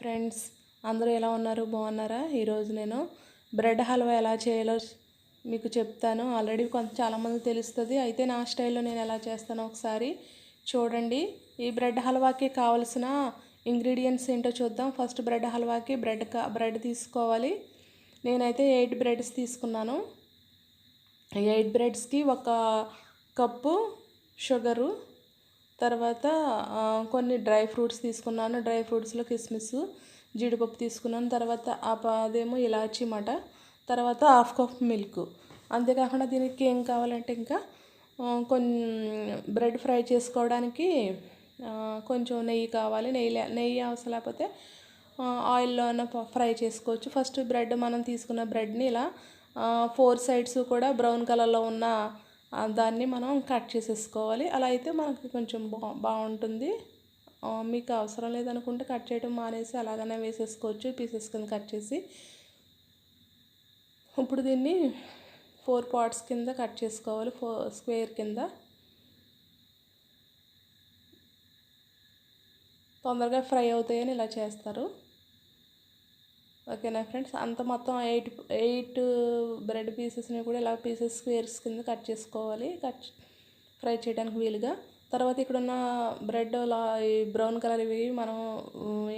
Friends అందరూ ఎలా ఉన్నారు? బాగున్నారా? ఈరోజు నేను బ్రెడ్ హల్వా ఎలా చేయాలో మీకు చెప్తాను. ఆల్రెడీ కొంత చాలామంది తెలుస్తుంది. అయితే నా స్టైల్లో నేను ఎలా చేస్తానో ఒకసారి చూడండి. ఈ బ్రెడ్ హల్వాకి కావలసిన ఇంగ్రీడియంట్స్ ఏంటో చూద్దాం. ఫస్ట్ బ్రెడ్ హల్వాకి బ్రెడ్ కా బ్రెడ్ తీసుకోవాలి. నేనైతే ఎయిట్ బ్రెడ్స్ తీసుకున్నాను. ఎయిట్ బ్రెడ్స్కి ఒక కప్పు షుగరు తర్వాత కొన్ని డ్రై ఫ్రూట్స్ తీసుకున్నాను. డ్రై ఫ్రూట్స్లో కిస్మిస్ జీడిపప్పు తీసుకున్నాను. తర్వాత ఆ అదేమో ఇలాచీ మాట. తర్వాత హాఫ్ కప్ మిల్క్. అంతేకాకుండా దీనికి ఏం కావాలంటే ఇంకా కొన్ని బ్రెడ్ ఫ్రై చేసుకోవడానికి కొంచెం నెయ్యి కావాలి. నెయ్యి నెయ్యి అవసరం లేకపోతే ఆయిల్లో అన్న ఫ్రై చేసుకోవచ్చు. ఫస్ట్ బ్రెడ్ మనం తీసుకున్న బ్రెడ్ని ఇలా ఫోర్ సైడ్స్ కూడా బ్రౌన్ కలర్లో ఉన్న దాన్ని మనం కట్ చేసేసుకోవాలి. అలా అయితే మనకి కొంచెం బా బాగుంటుంది. మీకు అవసరం లేదనుకుంటే కట్ చేయడం మానేసి అలాగనే వేసేసుకోవచ్చు పీసెస్ కింద కట్ చేసి. ఇప్పుడు దీన్ని ఫోర్ పార్ట్స్ కింద కట్ చేసుకోవాలి ఫోర్ స్క్వేర్ కింద. తొందరగా ఫ్రై అవుతాయని ఇలా చేస్తారు. ఓకేనా ఫ్రెండ్స్? అంత మొత్తం ఎయిట్ ఎయిట్ బ్రెడ్ పీసెస్ని కూడా ఇలా పీసెస్ స్క్వేర్స్ కింద కట్ చేసుకోవాలి. కట్ ఫ్రై చేయడానికి వీలుగా. తర్వాత ఇక్కడ ఉన్న బ్రెడ్ లా బ్రౌన్ కలర్ ఇవి మనం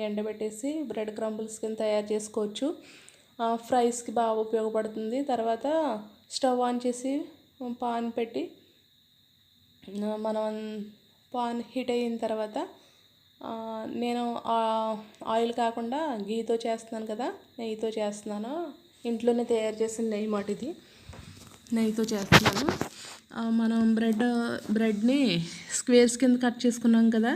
ఎండబెట్టేసి బ్రెడ్ క్రంబుల్స్ కింద తయారు చేసుకోవచ్చు. ఫ్రైస్కి బాగా ఉపయోగపడుతుంది. తర్వాత స్టవ్ ఆన్ చేసి పాన్ పెట్టి మనం పాన్ హీట్ అయిన తర్వాత నేను ఆయిల్ కాకుండా గీతో చేస్తున్నాను కదా నెయ్యితో చేస్తున్నాను. ఇంట్లోనే తయారు చేసిన నెయ్యి మాట ఇది. నెయ్యితో చేస్తున్నాను. మనం బ్రెడ్ బ్రెడ్ని స్క్వేర్స్ కింద కట్ చేసుకున్నాం కదా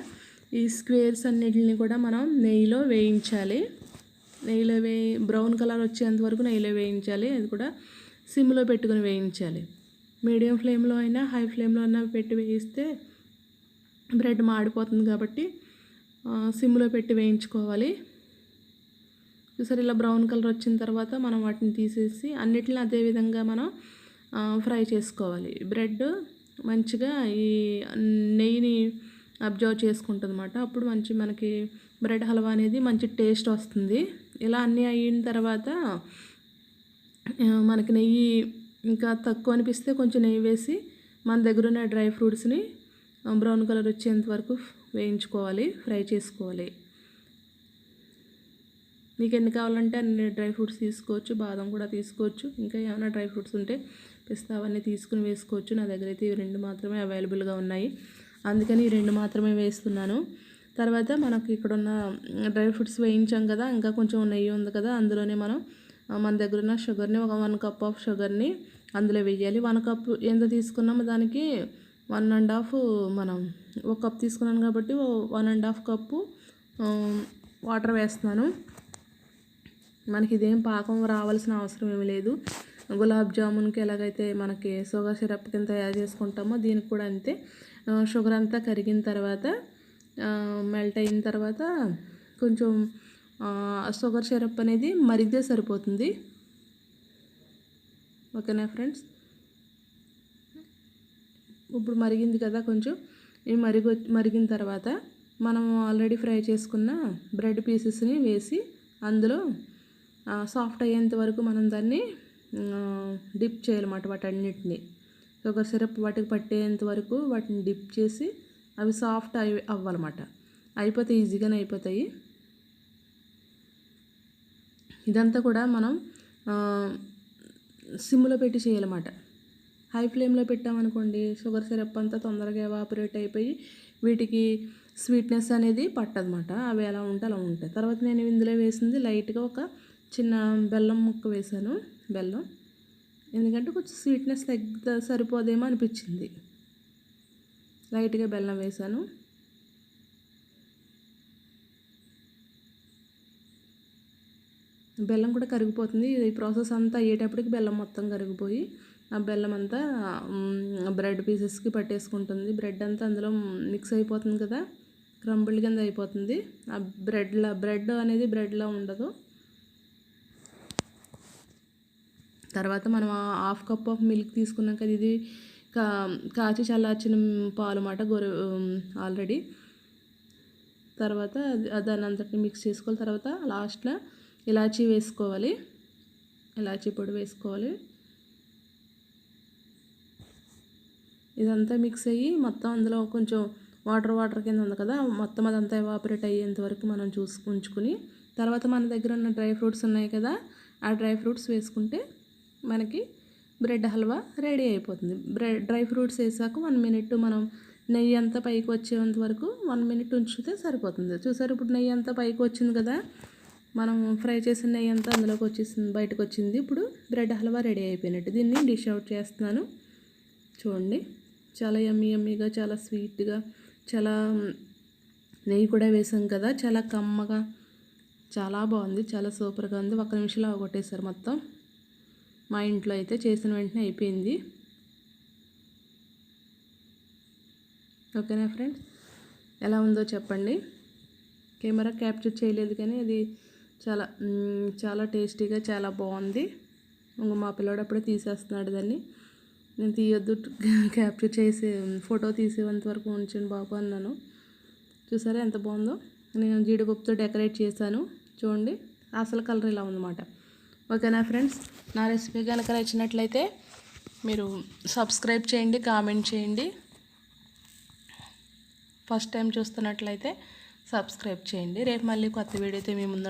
ఈ స్క్వేర్స్ అన్నిటిని కూడా మనం నెయ్యిలో వేయించాలి. నెయ్యిలో వేయి బ్రౌన్ కలర్ వచ్చేంత వరకు నెయ్యిలో వేయించాలి. అది కూడా సిమ్లో పెట్టుకుని వేయించాలి. మీడియం ఫ్లేమ్లో అయినా హై ఫ్లేమ్లో అయినా పెట్టి వేయిస్తే బ్రెడ్ మాడిపోతుంది కాబట్టి సిమ్లో పెట్టి వేయించుకోవాలి. చూసారు ఇలా బ్రౌన్ కలర్ వచ్చిన తర్వాత మనం వాటిని తీసేసి అన్నిటిని అదే విధంగా మనం ఫ్రై చేసుకోవాలి. బ్రెడ్ మంచిగా ఈ నెయ్యిని అబ్జర్వ్ చేసుకుంటుంది అనమాట అప్పుడు మంచి మనకి బ్రెడ్ హల్వా అనేది మంచి టేస్ట్ వస్తుంది. ఇలా అన్నీ అయిన తర్వాత మనకి నెయ్యి ఇంకా తక్కువ అనిపిస్తే కొంచెం నెయ్యి వేసి మన దగ్గర ఉన్న డ్రై ఫ్రూట్స్ని బ్రౌన్ కలర్ వచ్చేంత వరకు వేయించుకోవాలి ఫ్రై చేసుకోవాలి. మీకు ఎన్ని కావాలంటే అన్ని డ్రై ఫ్రూట్స్ తీసుకోవచ్చు బాదం కూడా తీసుకోవచ్చు. ఇంకా ఏమైనా డ్రై ఫ్రూట్స్ ఉంటే పిస్తా అవన్నీ తీసుకుని వేసుకోవచ్చు. నా దగ్గర అయితే ఇవి రెండు మాత్రమే అవైలబుల్గా ఉన్నాయి. అందుకని ఈ రెండు మాత్రమే వేస్తున్నాను. తర్వాత మనకి ఇక్కడ ఉన్న డ్రై ఫ్రూట్స్ వేయించాం కదా ఇంకా కొంచెం నెయ్యి ఉంది కదా అందులోనే మనం మన దగ్గర ఉన్న షుగర్ని ఒక వన్ కప్ ఆఫ్ షుగర్ని అందులో వేయాలి. వన్ కప్ ఎంత తీసుకున్నామో దానికి వన్ అండ్ హాఫ్ మనం ఒక కప్ తీసుకున్నాను కాబట్టి one and half cup water వేస్తున్నాను. మనకి ఇదేం పాకం రావాల్సిన అవసరం ఏమీ లేదు. గులాబ్ జామున్కి ఎలాగైతే మనకి షుగర్ సిరప్ కింద తయారు చేసుకుంటామో దీనికి కూడా అంతే. షుగర్ అంతా కరిగిన తర్వాత మెల్ట్ అయిన తర్వాత కొంచెం షుగర్ సిరప్ అనేది మరిగితే సరిపోతుంది. ఓకేనా ఫ్రెండ్స్? ఇప్పుడు మరిగింది కదా కొంచెం. ఇవి మరిగి మరిగిన తర్వాత మనం ఆల్రెడీ ఫ్రై చేసుకున్న బ్రెడ్ పీసెస్ని వేసి అందులో సాఫ్ట్ అయ్యేంత వరకు మనం దాన్ని డిప్ చేయాలన్నమాట వాటన్నిటిని. ఒక సిరప్ వాటికి పట్టేంత వరకు వాటిని డిప్ చేసి అవి సాఫ్ట్ అయి అవ్వాలన్నమాట. అయిపోతే ఈజీగానే అయిపోతాయి. ఇదంతా కూడా మనం సిమ్లో పెట్టి చేయాలన్నమాట. హై ఫ్లేమ్లో పెట్టామనుకోండి షుగర్ సిరప్ అంతా తొందరగా ఎవాపరేట్ అయిపోయి వీటికి స్వీట్నెస్ అనేది పట్టదన్నమాట. అవి ఎలా ఉంటే అలా ఉంటాయి. తర్వాత నేను ఇందులో వేసింది లైట్గా ఒక చిన్న బెల్లం ముక్క వేసాను. బెల్లం. ఎందుకంటే కొంచెం స్వీట్నెస్ తగ్గ సరిపోదేమో అనిపించింది. లైట్గా బెల్లం వేసాను. బెల్లం కూడా కరిగిపోతుంది. ఈ ప్రాసెస్ అంతా అయ్యేటప్పటికి బెల్లం మొత్తం కరిగిపోయి ఆ బెల్లం అంతా బ్రెడ్ పీసెస్కి పట్టేసుకుంటుంది. బ్రెడ్ అంతా అందులో మిక్స్ అయిపోతుంది కదా క్రంబుల్ కింద అయిపోతుంది. ఆ బ్రెడ్లా బ్రెడ్ అనేది బ్రెడ్లా ఉండదు. తర్వాత మనం ఆ హాఫ్ కప్ ఆఫ్ మిల్క్ తీసుకున్నాం కదా ఇది కా కాచి చల్లార్చిన పాలు మాట గొర ఆల్రెడీ. తర్వాత దాని అంతటిని మిక్స్ చేసుకోవాలి. తర్వాత లాస్ట్లో ఇలాచీ వేసుకోవాలి. ఇలాచీ పొడి వేసుకోవాలి. ఇదంతా మిక్స్ అయ్యి మొత్తం అందులో కొంచెం వాటర్ వాటర్ కింద ఉంది కదా మొత్తం అదంతా ఎవాపరేట్ అయ్యేంత వరకు మనం చూసు ఉంచుకుని తర్వాత మన దగ్గర ఉన్న డ్రై ఫ్రూట్స్ ఉన్నాయి కదా ఆ డ్రై ఫ్రూట్స్ వేసుకుంటే మనకి బ్రెడ్ హల్వా రెడీ అయిపోతుంది. బ్రెడ్ డ్రై ఫ్రూట్స్ వేసాక వన్ మినిట్ మనం నెయ్యి అంతా పైకి వచ్చేంత వరకు వన్ మినిట్ ఉంచితే సరిపోతుంది. చూసారు ఇప్పుడు నెయ్యి అంతా పైకి వచ్చింది కదా మనం ఫ్రై చేసిన నెయ్యి అంతా అందులోకి వచ్చేసింది బయటకు వచ్చింది. ఇప్పుడు బ్రెడ్ హల్వా రెడీ అయిపోయినట్టు. దీన్ని డిష్ అవుట్ చేస్తున్నాను. చూడండి. చాలా యమ్మీ యమ్మీగా చాలా స్వీట్గా చాలా నెయ్యి కూడా వేసాం కదా చాలా కమ్మగా చాలా బాగుంది చాలా సూపర్గా ఉంది. ఒక నిమిషంలో అవగొట్టేశారు మొత్తం. మా ఇంట్లో అయితే చేసిన వెంటనే అయిపోయింది. ఓకేనా ఫ్రెండ్స్? ఎలా ఉందో చెప్పండి. కెమెరా క్యాప్చర్ చేయలేదు కానీ అది చాలా చాలా టేస్టీగా చాలా బాగుంది. ఇంక మా పిల్లోడు అప్పుడే తీసేస్తున్నాడు దాన్ని. నేను తీయొద్దు క్యాప్చర్ చేసే ఫోటో తీసేంత వరకు ఉంచండి బాబు అన్నాను. చూసారా ఎంత బాగుందో? నేను జీడిపప్పుతో డెకరేట్ చేశాను. చూడండి అసలు కలర్ ఇలా ఉందన్నమాట. ఓకేనా ఫ్రెండ్స్ నా రెసిపీ కనుక నచ్చినట్లయితే మీరు సబ్స్క్రైబ్ చేయండి కామెంట్ చేయండి. ఫస్ట్ టైం చూస్తున్నట్లయితే సబ్స్క్రైబ్ చేయండి. రేపు మళ్ళీ కొత్త వీడియోతో మీ ముందు